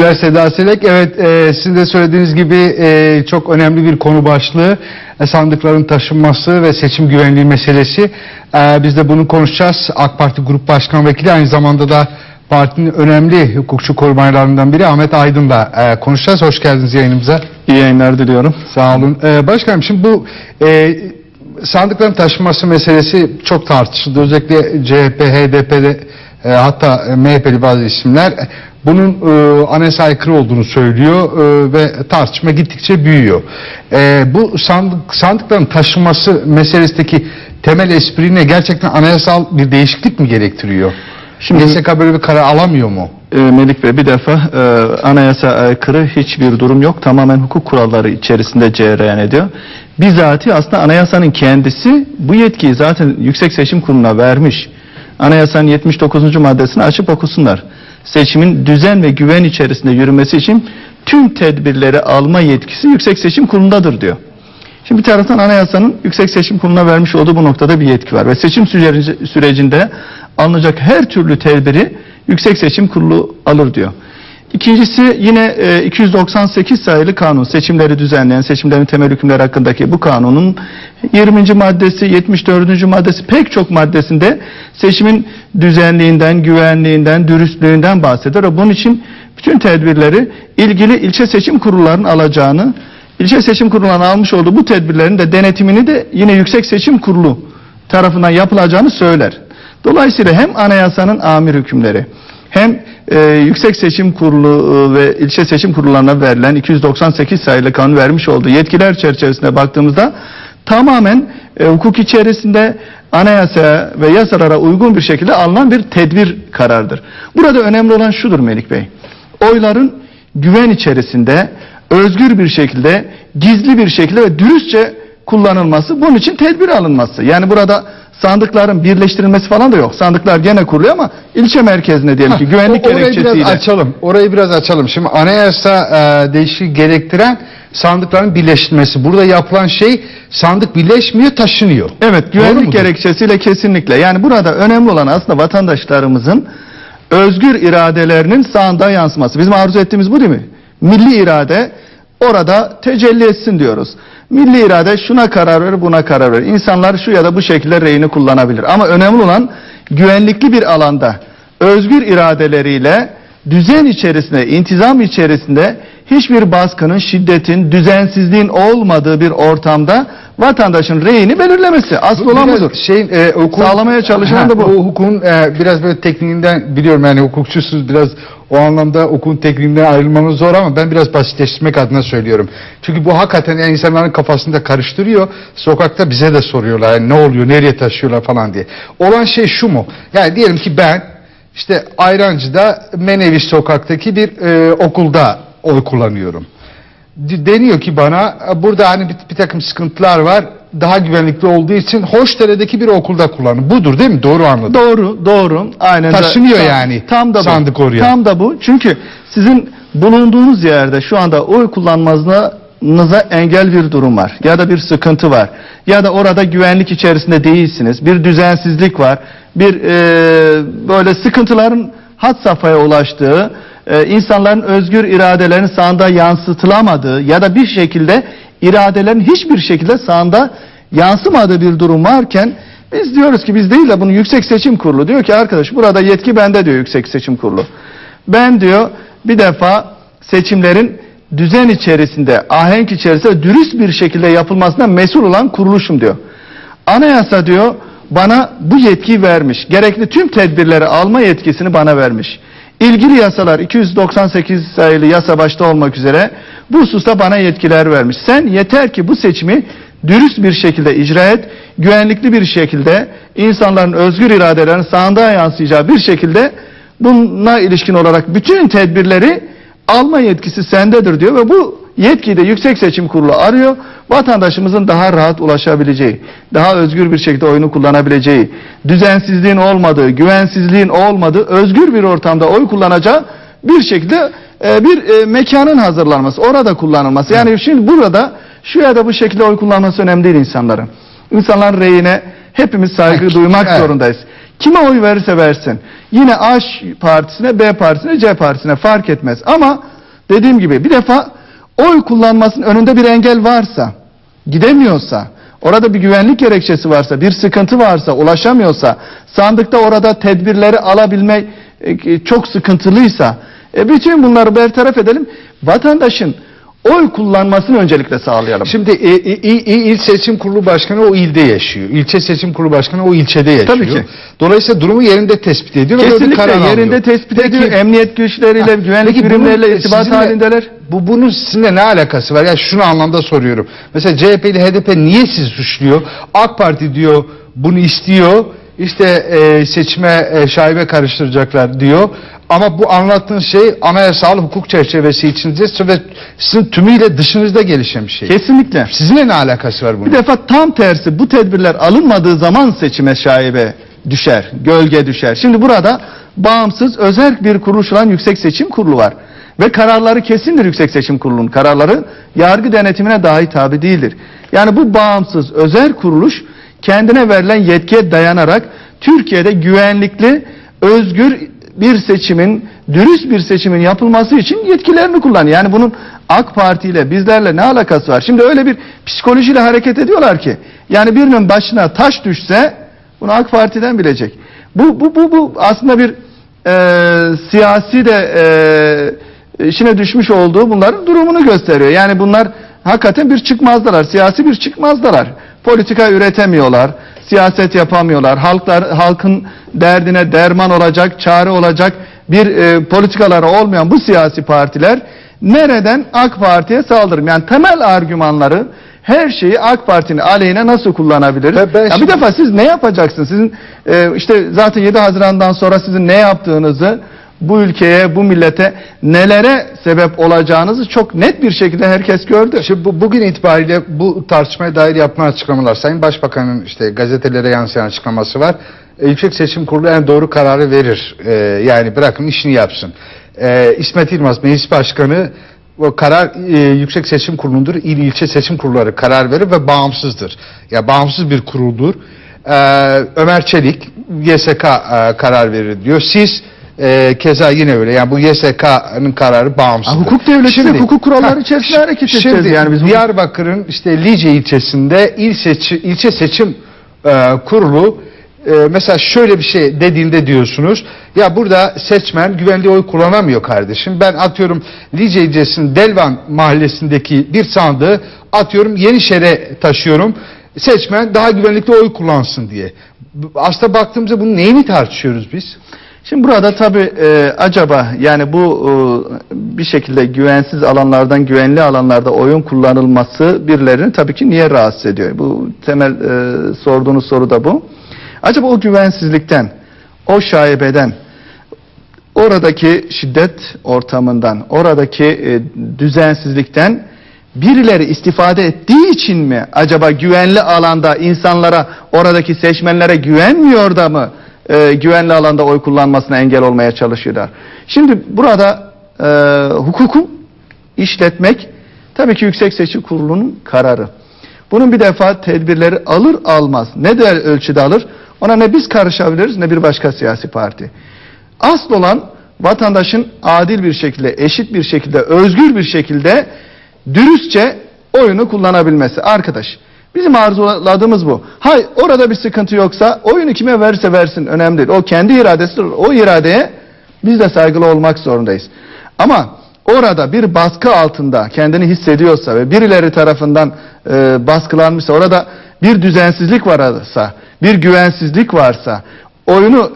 Teşekkürler Seda Selek. Evet e, sizin de söylediğiniz gibi e, çok önemli bir konu başlığı. E, sandıkların taşınması ve seçim güvenliği meselesi. E, biz de bunu konuşacağız. AK Parti Grup Başkan Vekili aynı zamanda da partinin önemli hukukçu korumaylarından biri Ahmet Aydın'la e, konuşacağız. Hoş geldiniz yayınımıza. İyi yayınlar diliyorum. Sağ olun. Ee, başkanım şimdi bu e, sandıkların taşınması meselesi çok tartışıldı. Özellikle CHP, HDP'de e, hatta e, MHP'li bazı isimler e, bunun e, anayasa aykırı olduğunu söylüyor e, ve tartışma gittikçe büyüyor. E, bu sandık, sandıkların taşınması meselesindeki temel espri ne? Gerçekten anayasal bir değişiklik mi gerektiriyor? Şimdi YSK böyle bir karar alamıyor mu? Ee, Melik Bey bir defa e, anayasa aykırı hiçbir durum yok. Tamamen hukuk kuralları içerisinde cereyan ediyor. Bizatihi aslında anayasanın kendisi bu yetkiyi zaten Yüksek Seçim Kurulu'na vermiş. Anayasanın 79. maddesini açıp okusunlar. Seçimin düzen ve güven içerisinde yürümesi için tüm tedbirleri alma yetkisi Yüksek Seçim Kurulu'ndadır diyor. Şimdi bir taraftan anayasanın Yüksek Seçim Kurulu'na vermiş olduğu bu noktada bir yetki var ve seçim süreci- sürecinde alınacak her türlü tedbiri Yüksek Seçim Kurulu alır diyor. İkincisi yine e, 298 sayılı kanun seçimleri düzenleyen seçimlerin temel hükümleri hakkındaki bu kanunun 20. maddesi 74. maddesi pek çok maddesinde seçimin düzenliğinden, güvenliğinden, dürüstlüğünden bahseder ve bunun için bütün tedbirleri ilgili ilçe seçim kurullarının alacağını İlçe Seçim Kurulu'nun almış olduğu bu tedbirlerin de denetimini de yine Yüksek Seçim Kurulu tarafından yapılacağını söyler. Dolayısıyla hem anayasanın amir hükümleri hem e, Yüksek Seçim Kurulu e, ve ilçe seçim kurullarına verilen 298 sayılı kanun vermiş olduğu yetkiler çerçevesinde baktığımızda tamamen e, hukuk içerisinde anayasaya ve yasalara uygun bir şekilde alınan bir tedbir karardır. Burada önemli olan şudur Melik Bey. Oyların güven içerisinde özgür bir şekilde, gizli bir şekilde ve dürüstçe kullanılması, bunun için tedbir alınması. Yani burada sandıkların birleştirilmesi falan da yok. Sandıklar gene kuruluyor ama ilçe merkezine diyelim ki güvenlik orayı gerekçesiyle. biraz açalım. Orayı biraz açalım. Şimdi anayasa e, değişikliği gerektiren sandıkların birleştirilmesi. Burada yapılan şey sandık birleşmiyor, taşınıyor. Evet güvenlik gerekçesiyle kesinlikle. Yani burada önemli olan aslında vatandaşlarımızın özgür iradelerinin sağında yansıması. Bizim arzu ettiğimiz bu değil mi? Milli irade orada tecelli etsin diyoruz. Milli irade şuna karar verir buna karar verir. İnsanlar şu ya da bu şekilde reyini kullanabilir. Ama önemli olan güvenlikli bir alanda özgür iradeleriyle düzen içerisinde, intizam içerisinde hiçbir baskının, şiddetin, düzensizliğin olmadığı bir ortamda vatandaşın reyini belirlemesi. Asıl olan Biraz budur. Şeyin, e, hukukun- Sağlamaya çalışılan da bu. O hukukun e, biraz böyle tekniğinden biliyorum yani hukukçusuz biraz o anlamda hukukun tekniğinden ayrılmanız zor ama ben biraz basitleştirmek adına söylüyorum. Çünkü bu hakikaten yani insanların kafasında karıştırıyor. Sokakta bize de soruyorlar yani ne oluyor, nereye taşıyorlar falan diye. Olan şey şu mu? Yani diyelim ki ben işte Ayrancı'da Menevi sokaktaki bir e, okulda oy kullanıyorum. Deniyor ki bana "E, burada hani bir, bir takım sıkıntılar var daha güvenlikli olduğu için Hoşdere'deki bir okulda kullanın. Budur değil mi? Doğru anladım. Doğru, doğru. Aynen. Taşınıyor Tam- yani Tam da bu. sandık oraya. Tam da bu. Çünkü sizin bulunduğunuz yerde şu anda oy kullanmanıza engel bir durum var. Ya da bir sıkıntı var. Ya da orada güvenlik içerisinde değilsiniz. Bir düzensizlik var. Bir e, böyle sıkıntıların had safhaya ulaştığı, e, insanların özgür iradelerinin sahanda yansıtılamadığı ya da bir şekilde iradelerin hiçbir şekilde sahanda yansımadığı bir durum varken biz diyoruz ki biz değil de bunu Yüksek Seçim Kurulu diyor ki arkadaş burada yetki bende diyor Yüksek Seçim Kurulu. Ben diyor bir defa seçimlerin düzen içerisinde, ahenk içerisinde dürüst bir şekilde yapılmasına mesul olan kuruluşum diyor. Anayasa diyor bana bu yetkiyi vermiş. Gerekli tüm tedbirleri alma yetkisini bana vermiş. İlgili yasalar 298 sayılı yasa başta olmak üzere bu hususta bana yetkiler vermiş. Sen yeter ki bu seçimi dürüst bir şekilde icra et, güvenlikli bir şekilde insanların özgür iradelerinin sahanda yansıyacağı bir şekilde buna ilişkin olarak bütün tedbirleri alma yetkisi sendedir diyor ve bu yetkiyi de Yüksek Seçim Kurulu arıyor. Vatandaşımızın daha rahat ulaşabileceği, daha özgür bir şekilde oyunu kullanabileceği, düzensizliğin olmadığı, güvensizliğin olmadığı, özgür bir ortamda oy kullanacağı bir şekilde e, bir e, mekanın hazırlanması, orada kullanılması. Yani şimdi burada şu ya da bu şekilde oy kullanması önemli değil insanların. İnsanların reyine hepimiz saygı duymak evet. zorundayız. Kime oy verirse versin. Yine A partisine, B partisine, C partisine fark etmez. Ama dediğim gibi bir defa oy kullanmasının önünde bir engel varsa, gidemiyorsa, orada bir güvenlik gerekçesi varsa, bir sıkıntı varsa, ulaşamıyorsa, sandıkta orada tedbirleri alabilmek e, çok sıkıntılıysa, e, bütün bunları bertaraf edelim. Vatandaşın oy kullanmasını öncelikle sağlayalım. Şimdi e, e, il, seçim kurulu başkanı o ilde yaşıyor. İlçe seçim kurulu başkanı o ilçede yaşıyor. Tabii ki. Dolayısıyla durumu yerinde tespit ediyor. Kesinlikle yerinde alıyor. tespit Peki- ediyor. Emniyet güçleriyle, Ha, güvenlik peki bunun birimleriyle irtibat sizinle- halindeler. Bu bunun sizinle ne alakası var? Ya şunu anlamda soruyorum. Mesela CHP ile HDP niye sizi suçluyor? AK Parti diyor bunu istiyor. İşte e, seçime e, şaibe karıştıracaklar diyor. Ama bu anlattığın şey anayasal hukuk çerçevesi içinde ve sizin tümüyle dışınızda gelişen bir şey. Kesinlikle. Sizinle ne alakası var bunun? Bir defa tam tersi bu tedbirler alınmadığı zaman seçime şaibe düşer, gölge düşer. Şimdi burada bağımsız özel bir kuruluş olan Yüksek Seçim Kurulu var. Ve kararları kesindir Yüksek Seçim Kurulu'nun kararları. Yargı denetimine dahi tabi değildir. Yani bu bağımsız özel kuruluş kendine verilen yetkiye dayanarak Türkiye'de güvenlikli, özgür bir seçimin, dürüst bir seçimin yapılması için yetkilerini kullanıyor. Yani bunun AK Parti ile bizlerle ne alakası var? Şimdi öyle bir psikolojiyle hareket ediyorlar ki yani birinin başına taş düşse bunu AK Parti'den bilecek. Bu bu bu bu aslında bir e, siyasi de e, işine düşmüş olduğu bunların durumunu gösteriyor. Yani bunlar hakikaten bir çıkmazdalar, siyasi bir çıkmazdalar. Politika üretemiyorlar, siyaset yapamıyorlar. Halklar halkın derdine derman olacak, çare olacak bir e, politikaları olmayan bu siyasi partiler nereden AK Parti'ye saldırım? Yani temel argümanları her şeyi AK Parti'nin aleyhine nasıl kullanabiliriz? Ben- ben Ya şimdi- bir defa siz ne yapacaksınız? Sizin e, işte zaten 7 Haziran'dan sonra sizin ne yaptığınızı bu ülkeye, bu millete nelere sebep olacağınızı çok net bir şekilde herkes gördü. Şimdi bu, bugün itibariyle bu tartışmaya dair yapılan açıklamalar, Sayın Başbakan'ın işte gazetelere yansıyan açıklaması var. E, Yüksek Seçim Kurulu en doğru kararı verir. E, yani bırakın işini yapsın. E, İsmet Yılmaz Meclis Başkanı o karar e, Yüksek Seçim Kurulu'ndur. İl ilçe seçim kurulları karar verir ve bağımsızdır. Ya bağımsız bir kuruldur. E, Ömer Çelik YSK e, karar verir diyor. Siz e, keza yine öyle. Yani bu YSK'nın kararı bağımsız. Ha, hukuk devleti, hukuk kuralları içerisinde hareket edeceğiz Şimdi yani biz Diyarbakır'ın işte Lice ilçesinde il seçi, ilçe seçim e, kurulu e, mesela şöyle bir şey dediğinde diyorsunuz ya burada seçmen güvenli oy kullanamıyor kardeşim. Ben atıyorum Lice ilçesinin Delvan mahallesindeki bir sandığı atıyorum Yenişehir'e taşıyorum. Seçmen daha güvenlikli oy kullansın diye. Aslında baktığımızda bunun neyini tartışıyoruz biz? Şimdi burada tabii e, acaba yani bu e, bir şekilde güvensiz alanlardan güvenli alanlarda oyun kullanılması birilerini tabii ki niye rahatsız ediyor? Bu temel e, sorduğunuz soru da bu. Acaba o güvensizlikten, o şaibeden, oradaki şiddet ortamından, oradaki e, düzensizlikten birileri istifade ettiği için mi acaba güvenli alanda insanlara, oradaki seçmenlere güvenmiyor da mı e, güvenli alanda oy kullanmasına engel olmaya çalışıyorlar? Şimdi burada e, hukuku işletmek tabii ki Yüksek Seçim Kurulu'nun kararı. Bunun bir defa tedbirleri alır almaz ne der ölçüde alır ona ne biz karışabiliriz ne bir başka siyasi parti. Asıl olan vatandaşın adil bir şekilde, eşit bir şekilde, özgür bir şekilde dürüstçe oyunu kullanabilmesi. Arkadaş bizim arzuladığımız bu. Hay orada bir sıkıntı yoksa oyunu kime verirse versin önemli değil. O kendi iradesidir. O iradeye biz de saygılı olmak zorundayız. Ama orada bir baskı altında kendini hissediyorsa ve birileri tarafından e, baskılanmışsa orada bir düzensizlik varsa, bir güvensizlik varsa oyunu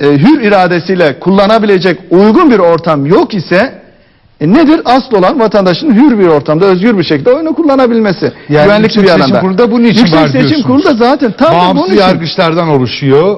e, hür iradesiyle kullanabilecek uygun bir ortam yok ise e, nedir? Asıl olan vatandaşın hür bir ortamda özgür bir şekilde oyunu kullanabilmesi. Yani Güvenlikli Yüksek bir Seçim alanda. Kurulu da bunun için Yüksek var Seçim diyorsunuz. Kurulu da zaten tam da bunun Bağımsız için. yargıçlardan oluşuyor.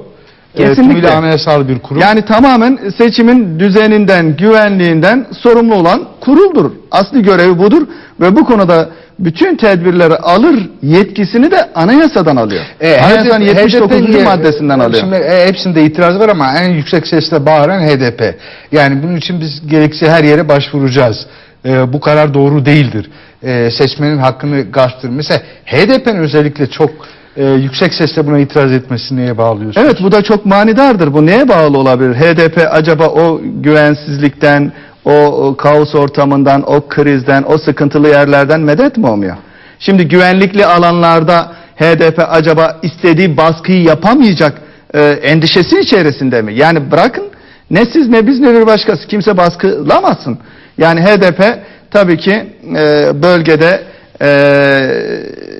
E, Kesinlikle. tümüyle anayasal bir kurum. Yani tamamen seçimin düzeninden, güvenliğinden sorumlu olan kuruldur. Asli görevi budur ve bu konuda bütün tedbirleri alır yetkisini de anayasadan alıyor. E, Anayasanın HDP 79. niye- maddesinden alıyor. Şimdi e, hepsinde itiraz var ama en yüksek sesle bağıran HDP. Yani bunun için biz gerekse her yere başvuracağız. E, bu karar doğru değildir. E, seçmenin hakkını gasptır. Mesela HDP'nin özellikle çok e, yüksek sesle buna itiraz etmesini neye bağlıyorsunuz? Evet bu da çok manidardır. Bu neye bağlı olabilir? HDP acaba o güvensizlikten, o, o kaos ortamından, o krizden, o sıkıntılı yerlerden medet mi umuyor? Şimdi güvenlikli alanlarda HDP acaba istediği baskıyı yapamayacak e, endişesi içerisinde mi? Yani bırakın ne siz ne biz ne bir başkası kimse baskılamasın. Yani HDP tabii ki e, bölgede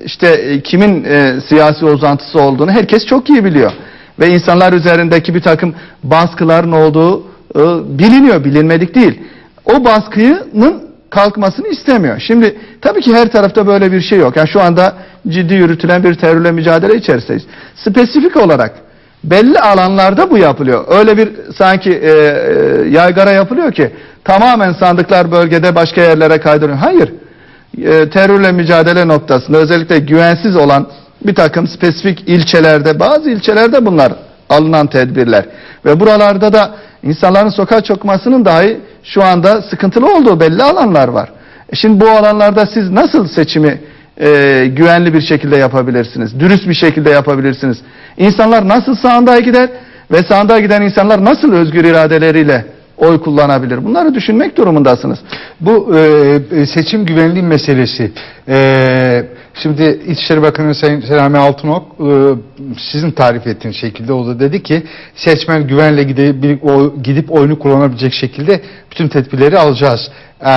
işte e, kimin e, siyasi uzantısı olduğunu herkes çok iyi biliyor. Ve insanlar üzerindeki bir takım baskıların olduğu e, biliniyor, bilinmedik değil. O baskının kalkmasını istemiyor. Şimdi tabii ki her tarafta böyle bir şey yok. Yani şu anda ciddi yürütülen bir terörle mücadele içerisindeyiz. Spesifik olarak belli alanlarda bu yapılıyor. Öyle bir sanki e, yaygara yapılıyor ki tamamen sandıklar bölgede başka yerlere kaydırıyor. Hayır. E, terörle mücadele noktasında özellikle güvensiz olan bir takım spesifik ilçelerde bazı ilçelerde bunlar alınan tedbirler ve buralarda da insanların sokağa çıkmasının dahi şu anda sıkıntılı olduğu belli alanlar var. E Şimdi bu alanlarda siz nasıl seçimi e, güvenli bir şekilde yapabilirsiniz? Dürüst bir şekilde yapabilirsiniz? İnsanlar nasıl sandığa gider ve sandığa giden insanlar nasıl özgür iradeleriyle oy kullanabilir? Bunları düşünmek durumundasınız. Bu e, seçim güvenliği meselesi. E, şimdi İçişleri Bakanı Sayın Selami Altınok e, sizin tarif ettiğiniz şekilde o da dedi ki seçmen güvenle gidip, gidip oyunu kullanabilecek şekilde bütün tedbirleri alacağız. E,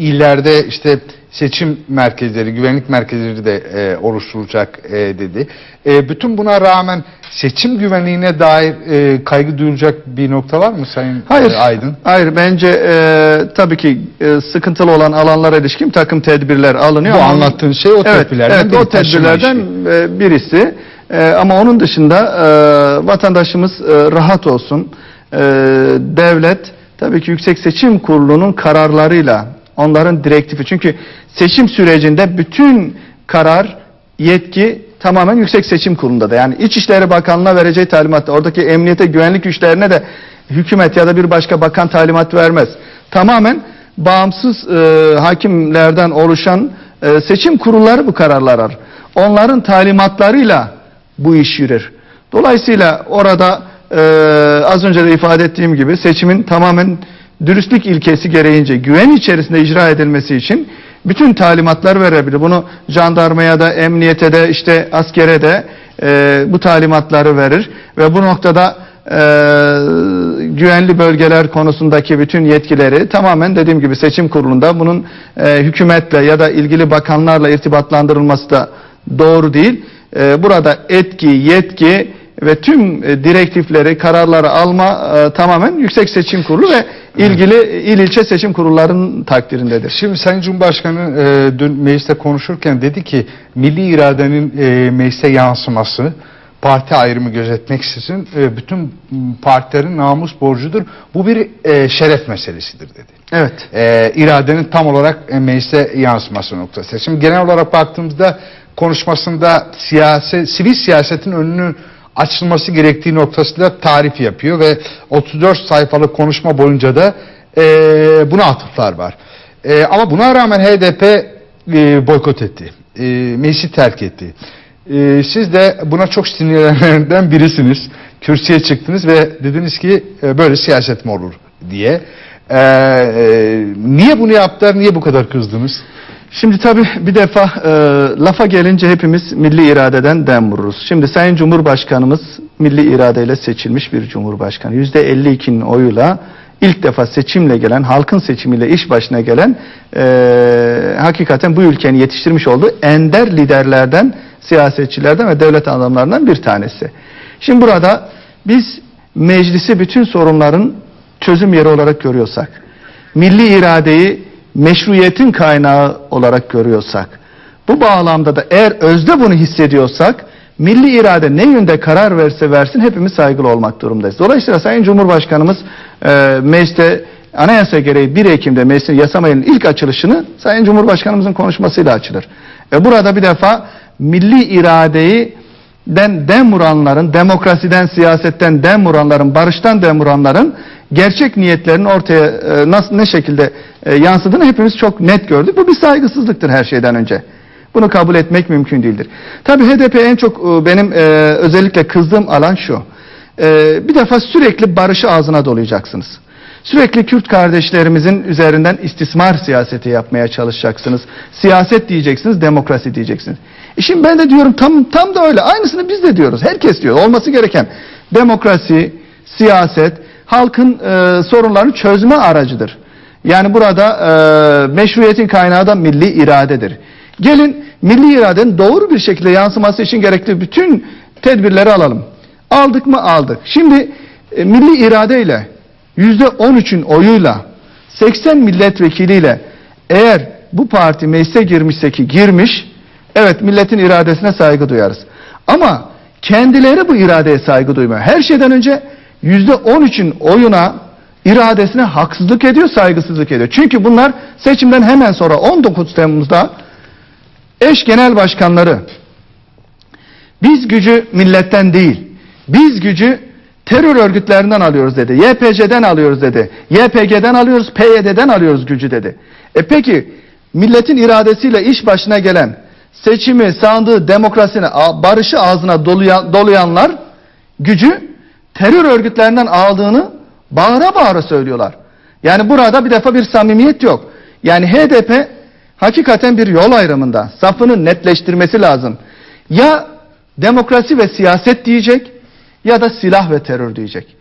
illerde işte seçim merkezleri, güvenlik merkezleri de e, oluşturulacak e, dedi. E, bütün buna rağmen seçim güvenliğine dair e, kaygı duyulacak bir nokta var mı Sayın Hayır. e, Aydın? Hayır bence e, tabii ki e, sıkıntılı olan alanlara ilişkin takım tedbirler alınıyor. Bu anlattığın şey o evet, tedbirlerden evet, biri, o tedbirlerden e, birisi. E, ama onun dışında e, vatandaşımız e, rahat olsun. E, devlet tabii ki Yüksek Seçim Kurulu'nun kararlarıyla onların direktifi. Çünkü seçim sürecinde bütün karar, yetki tamamen Yüksek Seçim Kurulu'nda da. Yani İçişleri Bakanlığı'na vereceği talimatta oradaki emniyete güvenlik güçlerine de hükümet ya da bir başka bakan talimat vermez. Tamamen bağımsız e, hakimlerden oluşan e, seçim kurulları bu kararlar alır. Onların talimatlarıyla bu iş yürür. Dolayısıyla orada e, az önce de ifade ettiğim gibi seçimin tamamen dürüstlük ilkesi gereğince güven içerisinde icra edilmesi için bütün talimatlar verebilir. Bunu jandarmaya da, emniyete de, işte askere de e, bu talimatları verir ve bu noktada e, güvenli bölgeler konusundaki bütün yetkileri tamamen dediğim gibi seçim kurulunda bunun e, hükümetle ya da ilgili bakanlarla irtibatlandırılması da doğru değil. E, burada etki, yetki ve tüm e, direktifleri, kararları alma e, tamamen Yüksek Seçim Kurulu ve ilgili il ilçe seçim kurullarının takdirindedir. Şimdi Sayın Cumhurbaşkanı e, dün mecliste konuşurken dedi ki milli iradenin e, meclise yansıması parti ayrımı gözetmeksizin e, bütün partilerin namus borcudur. Bu bir e, şeref meselesidir dedi. Evet. E, iradenin tam olarak e, meclise yansıması noktası. Şimdi genel olarak baktığımızda konuşmasında siyasi, sivil siyasetin önünün açılması gerektiği noktasında tarif yapıyor ve 34 sayfalık konuşma boyunca da e, buna atıflar var. E, ama buna rağmen HDP e, boykot etti. E, meclisi terk etti. E, siz de buna çok sinirlenenlerden birisiniz. Kürsüye çıktınız ve dediniz ki e, böyle siyaset mi olur diye. E, e, niye bunu yaptılar, niye bu kadar kızdınız? Şimdi tabii bir defa e, lafa gelince hepimiz milli iradeden dem vururuz. Şimdi Sayın Cumhurbaşkanımız milli iradeyle seçilmiş bir cumhurbaşkanı. %52'nin oyuyla ilk defa seçimle gelen, halkın seçimiyle iş başına gelen e, hakikaten bu ülkenin yetiştirmiş olduğu ender liderlerden, siyasetçilerden ve devlet adamlarından bir tanesi. Şimdi burada biz meclisi bütün sorunların çözüm yeri olarak görüyorsak, milli iradeyi meşruiyetin kaynağı olarak görüyorsak, bu bağlamda da eğer özde bunu hissediyorsak, milli irade ne yönde karar verse versin hepimiz saygılı olmak durumdayız. Dolayısıyla Sayın Cumhurbaşkanımız e, mecliste anayasa gereği 1 Ekim'de meclisin yasama yılının ilk açılışını Sayın Cumhurbaşkanımızın konuşmasıyla açılır. E burada bir defa milli iradeyi den dem vuranların, demokrasiden, siyasetten dem vuranların, barıştan dem vuranların gerçek niyetlerinin ortaya e, nasıl ne şekilde e, yansıdığını hepimiz çok net gördük. Bu bir saygısızlıktır her şeyden önce. Bunu kabul etmek mümkün değildir. Tabii HDP en çok e, benim e, özellikle kızdığım alan şu. E, bir defa sürekli barışı ağzına dolayacaksınız. Sürekli Kürt kardeşlerimizin üzerinden istismar siyaseti yapmaya çalışacaksınız. Siyaset diyeceksiniz, demokrasi diyeceksiniz. E şimdi ben de diyorum tam tam da öyle. Aynısını biz de diyoruz. Herkes diyor. Olması gereken demokrasi, siyaset, halkın e, sorunlarını çözme aracıdır. Yani burada e, meşruiyetin kaynağı da milli iradedir. Gelin milli iradenin doğru bir şekilde yansıması için gerekli bütün tedbirleri alalım. Aldık mı aldık. Şimdi e, milli iradeyle %13'ün oyuyla 80 milletvekiliyle eğer bu parti meclise girmişse ki girmiş evet milletin iradesine saygı duyarız. Ama kendileri bu iradeye saygı duymuyor. Her şeyden önce yüzde 13'ün oyuna iradesine haksızlık ediyor, saygısızlık ediyor. Çünkü bunlar seçimden hemen sonra 19 Temmuz'da eş genel başkanları biz gücü milletten değil, biz gücü terör örgütlerinden alıyoruz dedi. YPC'den alıyoruz dedi. YPG'den alıyoruz, PYD'den alıyoruz gücü dedi. E peki milletin iradesiyle iş başına gelen seçimi, sandığı, demokrasini, barışı ağzına doluyan, dolayanlar gücü terör örgütlerinden aldığını bağıra bağıra söylüyorlar. Yani burada bir defa bir samimiyet yok. Yani HDP hakikaten bir yol ayrımında safını netleştirmesi lazım. Ya demokrasi ve siyaset diyecek ya da silah ve terör diyecek.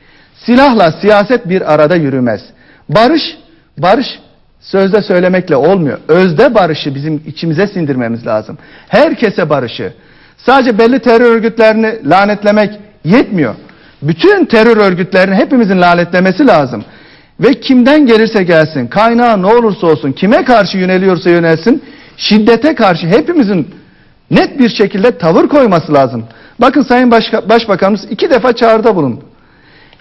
Silahla siyaset bir arada yürümez. Barış, barış sözde söylemekle olmuyor. Özde barışı bizim içimize sindirmemiz lazım. Herkese barışı. Sadece belli terör örgütlerini lanetlemek yetmiyor. Bütün terör örgütlerini hepimizin lanetlemesi lazım. Ve kimden gelirse gelsin, kaynağı ne olursa olsun, kime karşı yöneliyorsa yönelsin, şiddete karşı hepimizin net bir şekilde tavır koyması lazım. Bakın Sayın Başka- Başbakanımız iki defa çağrıda bulundu.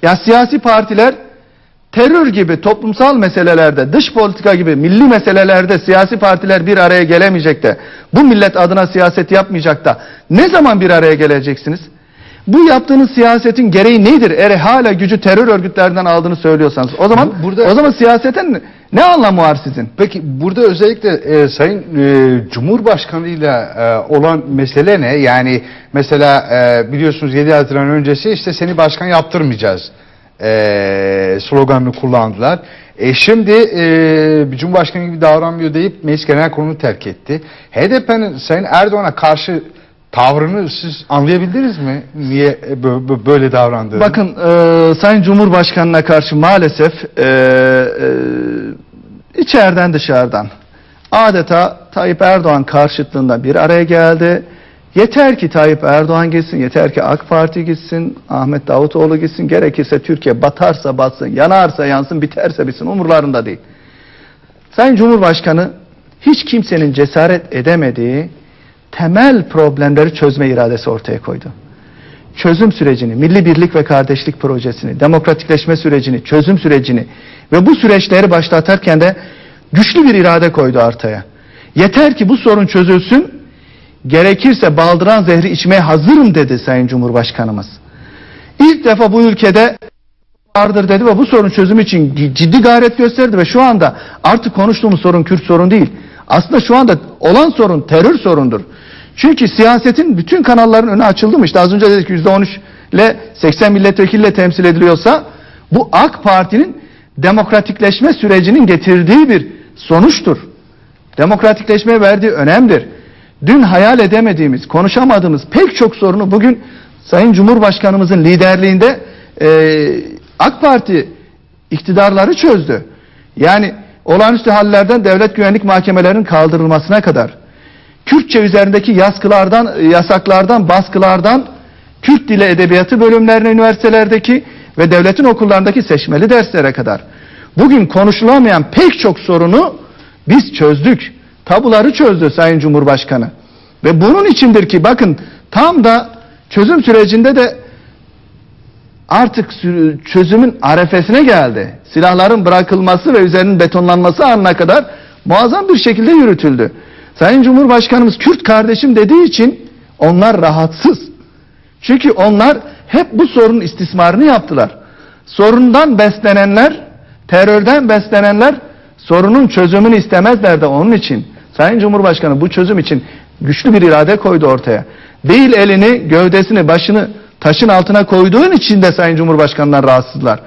Ya siyasi partiler terör gibi toplumsal meselelerde, dış politika gibi milli meselelerde siyasi partiler bir araya gelemeyecek de bu millet adına siyaset yapmayacak da ne zaman bir araya geleceksiniz? Bu yaptığınız siyasetin gereği nedir? Eğer hala gücü terör örgütlerinden aldığını söylüyorsanız o zaman Bu- burada- o zaman siyasetin ne anlamı var sizin? Peki burada özellikle e, Sayın e, Cumhurbaşkanı ile olan mesele ne? Yani mesela e, biliyorsunuz 7 Haziran öncesi işte seni başkan yaptırmayacağız e, sloganını kullandılar. E şimdi e, Cumhurbaşkanı gibi davranmıyor deyip Meclis Genel Kurulu'nu terk etti. HDP'nin Sayın Erdoğan'a karşı tavrını siz anlayabildiniz mi? Niye e, bö- bö- böyle davrandığını? Bakın e, Sayın Cumhurbaşkanı'na karşı maalesef e, e, içeriden dışarıdan adeta Tayyip Erdoğan karşıtlığında bir araya geldi. Yeter ki Tayyip Erdoğan gitsin, yeter ki AK Parti gitsin, Ahmet Davutoğlu gitsin, gerekirse Türkiye batarsa batsın, yanarsa yansın, biterse bitsin umurlarında değil. Sayın Cumhurbaşkanı hiç kimsenin cesaret edemediği temel problemleri çözme iradesi ortaya koydu çözüm sürecini, milli birlik ve kardeşlik projesini, demokratikleşme sürecini, çözüm sürecini ve bu süreçleri başlatarken de güçlü bir irade koydu ortaya. Yeter ki bu sorun çözülsün, gerekirse baldıran zehri içmeye hazırım dedi Sayın Cumhurbaşkanımız. İlk defa bu ülkede vardır dedi ve bu sorun çözümü için ciddi gayret gösterdi ve şu anda artık konuştuğumuz sorun Kürt sorun değil. Aslında şu anda olan sorun terör sorundur. Çünkü siyasetin bütün kanalların önü açıldı mı? İşte az önce dedik %13 ile 80 milletvekiliyle temsil ediliyorsa bu AK Parti'nin demokratikleşme sürecinin getirdiği bir sonuçtur. Demokratikleşmeye verdiği önemdir. Dün hayal edemediğimiz, konuşamadığımız pek çok sorunu bugün Sayın Cumhurbaşkanımızın liderliğinde eee, AK Parti iktidarları çözdü. Yani olağanüstü hallerden devlet güvenlik mahkemelerinin kaldırılmasına kadar, Kürtçe üzerindeki yaskılardan, yasaklardan, baskılardan, Kürt dili edebiyatı bölümlerine üniversitelerdeki ve devletin okullarındaki seçmeli derslere kadar. Bugün konuşulamayan pek çok sorunu biz çözdük. Tabuları çözdü Sayın Cumhurbaşkanı. Ve bunun içindir ki bakın tam da çözüm sürecinde de artık çözümün arefesine geldi. Silahların bırakılması ve üzerinin betonlanması anına kadar muazzam bir şekilde yürütüldü. Sayın Cumhurbaşkanımız Kürt kardeşim dediği için onlar rahatsız. Çünkü onlar hep bu sorunun istismarını yaptılar. Sorundan beslenenler, terörden beslenenler sorunun çözümünü istemezler de onun için. Sayın Cumhurbaşkanı bu çözüm için güçlü bir irade koydu ortaya. Değil elini, gövdesini, başını taşın altına koyduğun için de Sayın Cumhurbaşkanı'ndan rahatsızlar.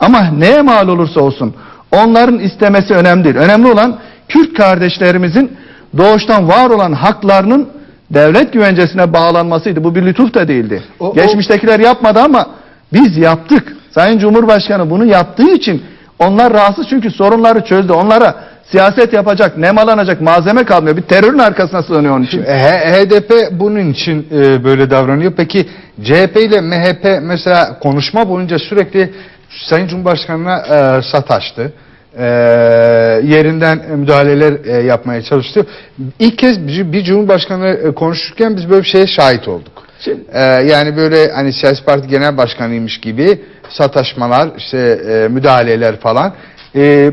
Ama neye mal olursa olsun onların istemesi önemli değil. Önemli olan Kürt kardeşlerimizin doğuştan var olan haklarının devlet güvencesine bağlanmasıydı. Bu bir lütuf da değildi. O- o- Geçmiştekiler yapmadı ama biz yaptık. Sayın Cumhurbaşkanı bunu yaptığı için onlar rahatsız çünkü sorunları çözdü. Onlara siyaset yapacak, nemalanacak malzeme kalmıyor. Bir terörün arkasına sığınıyor onun için. HDP bunun için e, böyle davranıyor. Peki CHP ile MHP mesela konuşma boyunca sürekli Sayın Cumhurbaşkanı'na e, sataştı. E, yerinden müdahaleler e, yapmaya çalıştı. İlk kez bir, bir Cumhurbaşkanı e, konuşurken biz böyle bir şeye şahit olduk. Şimdi- E, yani böyle hani siyasi parti genel başkanıymış gibi sataşmalar, işte e, müdahaleler falan. E,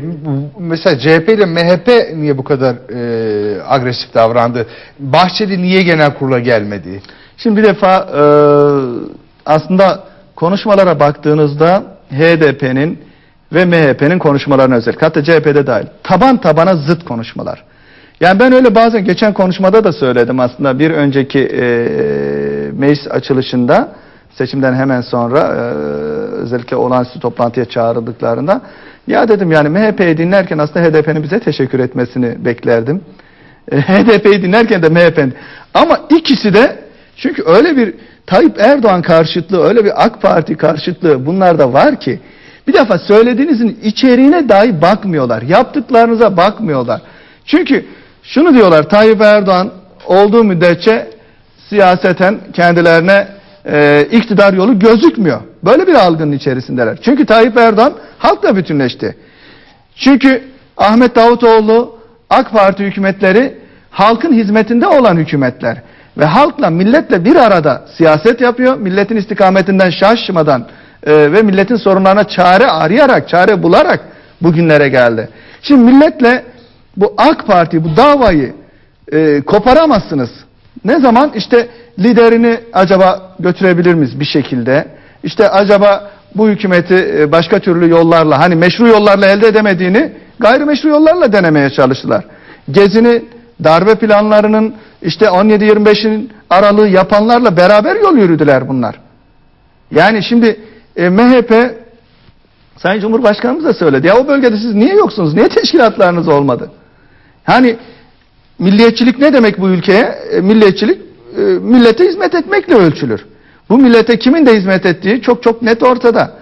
mesela CHP ile MHP niye bu kadar e, agresif davrandı? Bahçeli niye genel kurula gelmedi? Şimdi bir defa e, aslında konuşmalara baktığınızda HDP'nin ve MHP'nin konuşmalarına özellikle hatta CHP'de dahil taban tabana zıt konuşmalar. Yani ben öyle bazen geçen konuşmada da söyledim aslında bir önceki e, meclis açılışında seçimden hemen sonra e, özellikle olağanüstü toplantıya çağrıldıklarında ya dedim yani MHP'yi dinlerken aslında HDP'nin bize teşekkür etmesini beklerdim. E, HDP'yi dinlerken de MHP'nin. Ama ikisi de çünkü öyle bir Tayyip Erdoğan karşıtlığı, öyle bir AK Parti karşıtlığı bunlarda var ki bir defa söylediğinizin içeriğine dahi bakmıyorlar. Yaptıklarınıza bakmıyorlar. Çünkü şunu diyorlar Tayyip Erdoğan olduğu müddetçe siyaseten kendilerine e, iktidar yolu gözükmüyor. Böyle bir algının içerisindeler. Çünkü Tayyip Erdoğan halkla bütünleşti. Çünkü Ahmet Davutoğlu AK Parti hükümetleri halkın hizmetinde olan hükümetler ve halkla milletle bir arada siyaset yapıyor. Milletin istikametinden şaşmadan e, ve milletin sorunlarına çare arayarak, çare bularak bugünlere geldi. Şimdi milletle bu AK Parti bu davayı e, koparamazsınız. Ne zaman? İşte liderini acaba götürebilir miyiz bir şekilde? İşte acaba bu hükümeti e, başka türlü yollarla hani meşru yollarla elde edemediğini gayrimeşru yollarla denemeye çalıştılar. Gezini darbe planlarının işte 17-25'in aralığı yapanlarla beraber yol yürüdüler bunlar. Yani şimdi e, MHP Sayın Cumhurbaşkanımız da söyledi. Ya o bölgede siz niye yoksunuz? Niye teşkilatlarınız olmadı? Hani milliyetçilik ne demek bu ülkeye? E, milliyetçilik e, millete hizmet etmekle ölçülür. Bu millete kimin de hizmet ettiği çok çok net ortada.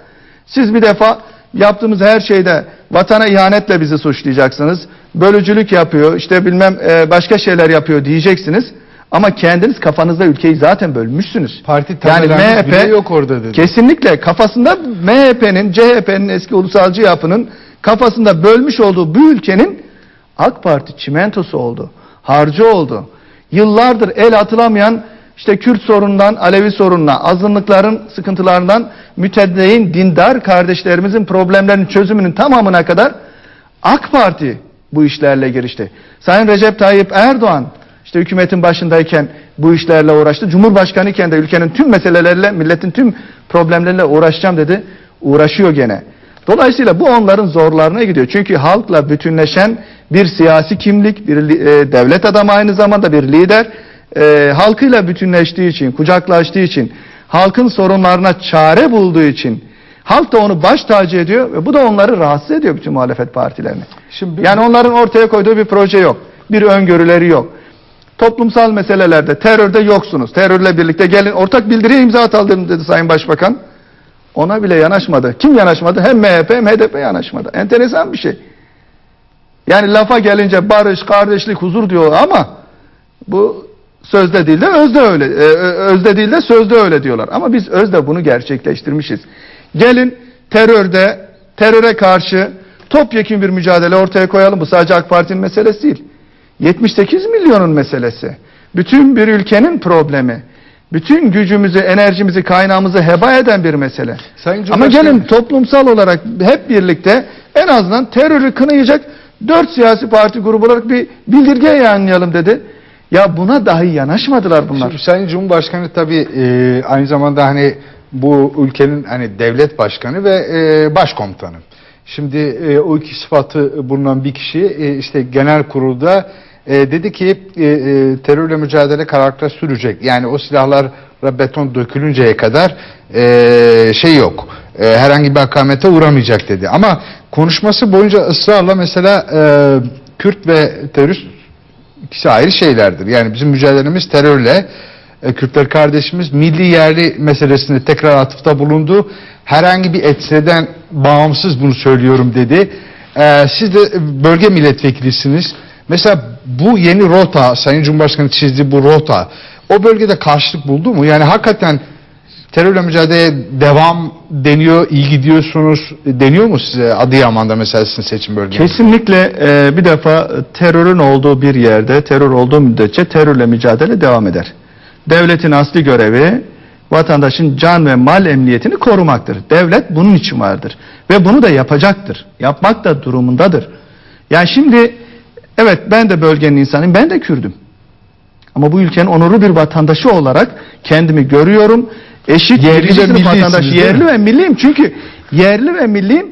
Siz bir defa yaptığımız her şeyde vatana ihanetle bizi suçlayacaksınız. Bölücülük yapıyor, işte bilmem e, başka şeyler yapıyor diyeceksiniz. Ama kendiniz kafanızda ülkeyi zaten bölmüşsünüz. Parti tabelamız bile yok orada dedi. Kesinlikle kafasında MHP'nin, CHP'nin eski ulusalcı yapının kafasında bölmüş olduğu bu ülkenin AK Parti çimentosu oldu. Harcı oldu. Yıllardır el atılamayan işte Kürt sorunundan Alevi sorununa, azınlıkların sıkıntılarından müteddeyin dindar kardeşlerimizin problemlerinin çözümünün tamamına kadar AK Parti bu işlerle girişti. Sayın Recep Tayyip Erdoğan işte hükümetin başındayken bu işlerle uğraştı. Cumhurbaşkanı iken de ülkenin tüm meseleleriyle, milletin tüm problemleriyle uğraşacağım dedi. Uğraşıyor gene. Dolayısıyla bu onların zorlarına gidiyor. Çünkü halkla bütünleşen bir siyasi kimlik, bir e, devlet adamı aynı zamanda bir lider, e, halkıyla bütünleştiği için, kucaklaştığı için, halkın sorunlarına çare bulduğu için, halk da onu baş tacı ediyor ve bu da onları rahatsız ediyor bütün muhalefet partilerini. Şimdi Yani onların ortaya koyduğu bir proje yok. Bir öngörüleri yok. Toplumsal meselelerde, terörde yoksunuz. Terörle birlikte gelin ortak bildiriye imza atalım dedi Sayın Başbakan. Ona bile yanaşmadı. Kim yanaşmadı? Hem MHP hem HDP yanaşmadı. Enteresan bir şey. Yani lafa gelince barış, kardeşlik, huzur diyor ama bu sözde değil de özde öyle. e, ö- özde değil de sözde öyle diyorlar. Ama biz özde bunu gerçekleştirmişiz. Gelin terörde, teröre karşı topyekun bir mücadele ortaya koyalım. Bu sadece AK Parti'nin meselesi değil. 78 milyonun meselesi. Bütün bir ülkenin problemi. Bütün gücümüzü, enerjimizi, kaynağımızı heba eden bir mesele. Sayın Ama gelin toplumsal olarak hep birlikte en azından terörü kınayacak dört siyasi parti grubu olarak bir bildirge yayınlayalım dedi. Ya buna dahi yanaşmadılar bunlar. Şimdi Sayın Cumhurbaşkanı tabii e, aynı zamanda hani bu ülkenin hani devlet başkanı ve e, başkomutanı. Şimdi e, o iki sıfatı bulunan bir kişi e, işte genel kurulda E, dedi ki e, e, terörle mücadele kararlılıkla sürecek. Yani o silahlara beton dökülünceye kadar e, şey yok. E, herhangi bir akamete uğramayacak dedi. Ama konuşması boyunca ısrarla mesela e, Kürt ve terörist ikisi ayrı şeylerdir. Yani bizim mücadelemiz terörle, e, Kürtler kardeşimiz milli yerli meselesinde tekrar atıfta bulundu. Herhangi bir etniden bağımsız bunu söylüyorum dedi. E, siz de bölge milletvekilisiniz. Mesela bu yeni rota, Sayın Cumhurbaşkanı çizdiği bu rota o bölgede karşılık buldu mu? Yani hakikaten terörle mücadeleye devam deniyor, iyi gidiyorsunuz deniyor mu size Adıyaman'da mesela sizin seçim bölgenizde? Kesinlikle e, bir defa terörün olduğu bir yerde, terör olduğu müddetçe terörle mücadele devam eder. Devletin asli görevi vatandaşın can ve mal emniyetini korumaktır. Devlet bunun için vardır ve bunu da yapacaktır. Yapmak da durumundadır. Yani şimdi evet ben de bölgenin insanıyım, ben de Kürdüm. Ama bu ülkenin onurlu bir vatandaşı olarak kendimi görüyorum. Eşit Yerli ve vatandaş, yerli ve milliyim. Çünkü yerli ve milliyim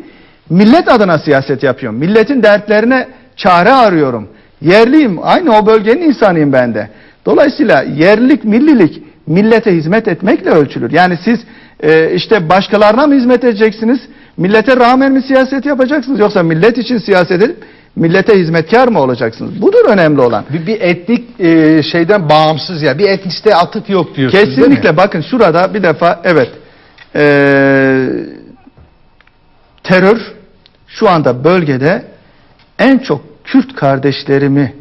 millet adına siyaset yapıyorum. Milletin dertlerine çare arıyorum. Yerliyim. Aynı o bölgenin insanıyım ben de. Dolayısıyla yerlilik, millilik millete hizmet etmekle ölçülür. Yani siz e, işte başkalarına mı hizmet edeceksiniz? Millete rağmen mi siyaset yapacaksınız? Yoksa millet için siyaset edip millete hizmetkar mı olacaksınız? Budur önemli olan. Bir, bir etnik e, şeyden bağımsız ya. Bir etnisite atıf yok diyorsunuz? Kesinlikle bakın şurada bir defa evet eee, terör şu anda bölgede en çok Kürt kardeşlerimi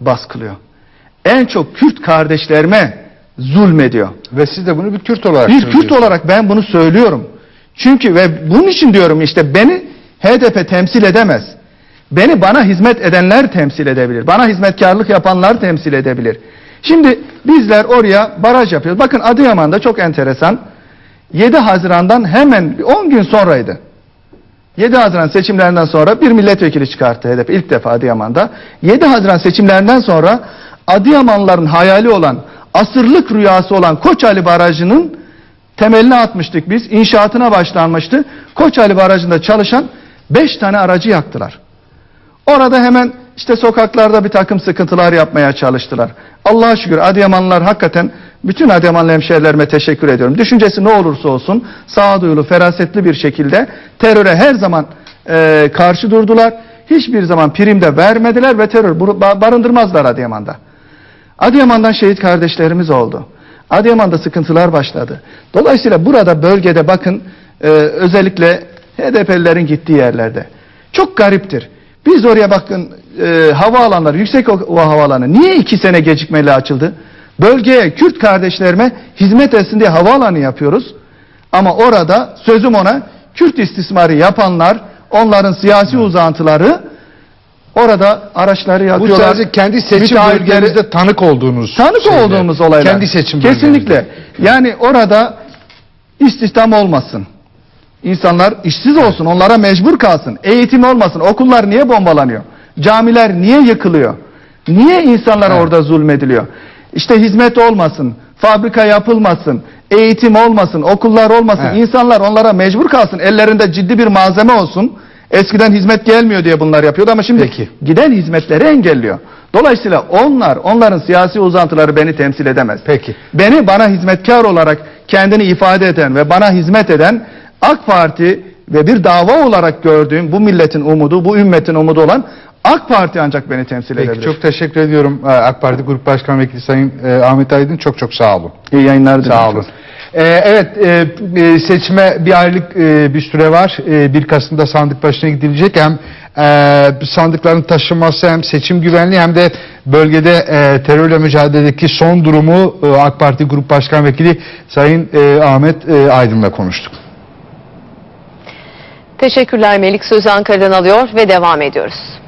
baskılıyor. En çok Kürt kardeşlerime zulmediyor. Ve siz de bunu bir Kürt olarak Bir Kürt olarak ben bunu söylüyorum. Çünkü ve bunun için diyorum işte beni HDP temsil edemez. Beni bana hizmet edenler temsil edebilir. Bana hizmetkarlık yapanlar temsil edebilir. Şimdi bizler oraya baraj yapıyoruz. Bakın Adıyaman'da çok enteresan. 7 Haziran'dan hemen 10 gün sonraydı. 7 Haziran seçimlerinden sonra bir milletvekili çıkarttı HDP ilk defa Adıyaman'da. 7 Haziran seçimlerinden sonra Adıyamanlıların hayali olan, asırlık rüyası olan Koç Ali Barajı'nın temelini atmıştık biz. İnşaatına başlanmıştı. Koç Ali Barajı'nda çalışan 5 tane aracı yaktılar. Orada hemen işte sokaklarda bir takım sıkıntılar yapmaya çalıştılar. Allah'a şükür Adıyamanlılar hakikaten bütün Adıyamanlı hemşehrilerime teşekkür ediyorum. Düşüncesi ne olursa olsun sağduyulu, ferasetli bir şekilde teröre her zaman eee, karşı durdular. Hiçbir zaman prim de vermediler ve terör barındırmazlar Adıyaman'da. Adıyaman'dan şehit kardeşlerimiz oldu. Adıyaman'da sıkıntılar başladı. Dolayısıyla burada bölgede bakın e, özellikle HDP'lilerin gittiği yerlerde çok gariptir. Biz oraya bakın e, havaalanları, yüksek o havaalanı niye iki sene gecikmeli açıldı? Bölgeye, Kürt kardeşlerime hizmet etsin diye havaalanı yapıyoruz. Ama orada sözüm ona Kürt istismarı yapanlar, onların siyasi uzantıları orada araçları Bu yakıyorlar. sadece kendi seçim bölgenizde tanık olduğunuz Tanık şeyler. olduğumuz olaylar. Kendi seçim Kesinlikle. bölgenizde. Yani orada istihdam olmasın. İnsanlar işsiz olsun, onlara mecbur kalsın. Eğitim olmasın. Okullar niye bombalanıyor? Camiler niye yıkılıyor? Niye insanlara Evet. orada zulmediliyor? İşte hizmet olmasın, fabrika yapılmasın, eğitim olmasın, okullar olmasın. Evet. İnsanlar onlara mecbur kalsın. Ellerinde ciddi bir malzeme olsun. Eskiden hizmet gelmiyor diye bunlar yapıyordu ama şimdi Peki. giden hizmetleri engelliyor. Dolayısıyla onlar, onların siyasi uzantıları beni temsil edemez. Peki. Beni bana hizmetkar olarak kendini ifade eden ve bana hizmet eden AK Parti ve bir dava olarak gördüğüm bu milletin umudu, bu ümmetin umudu olan AK Parti ancak beni temsil Peki edebilir. çok teşekkür ediyorum e, AK Parti Grup Başkan Vekili Sayın e, Ahmet Aydın. Çok çok sağ olun. İyi yayınlar dilerim. Sağ olun. Ee, evet e, e, seçime bir aylık e, bir süre var. E, 1 Kasım'da sandık başına gidilecek. Hem e, sandıkların taşınması hem seçim güvenliği hem de bölgede e, terörle mücadeledeki son durumu e, AK Parti Grup Başkan Vekili Sayın e, Ahmet e, Aydın'la konuştuk. Teşekkürler Melik Söz Ankara'dan alıyor ve devam ediyoruz.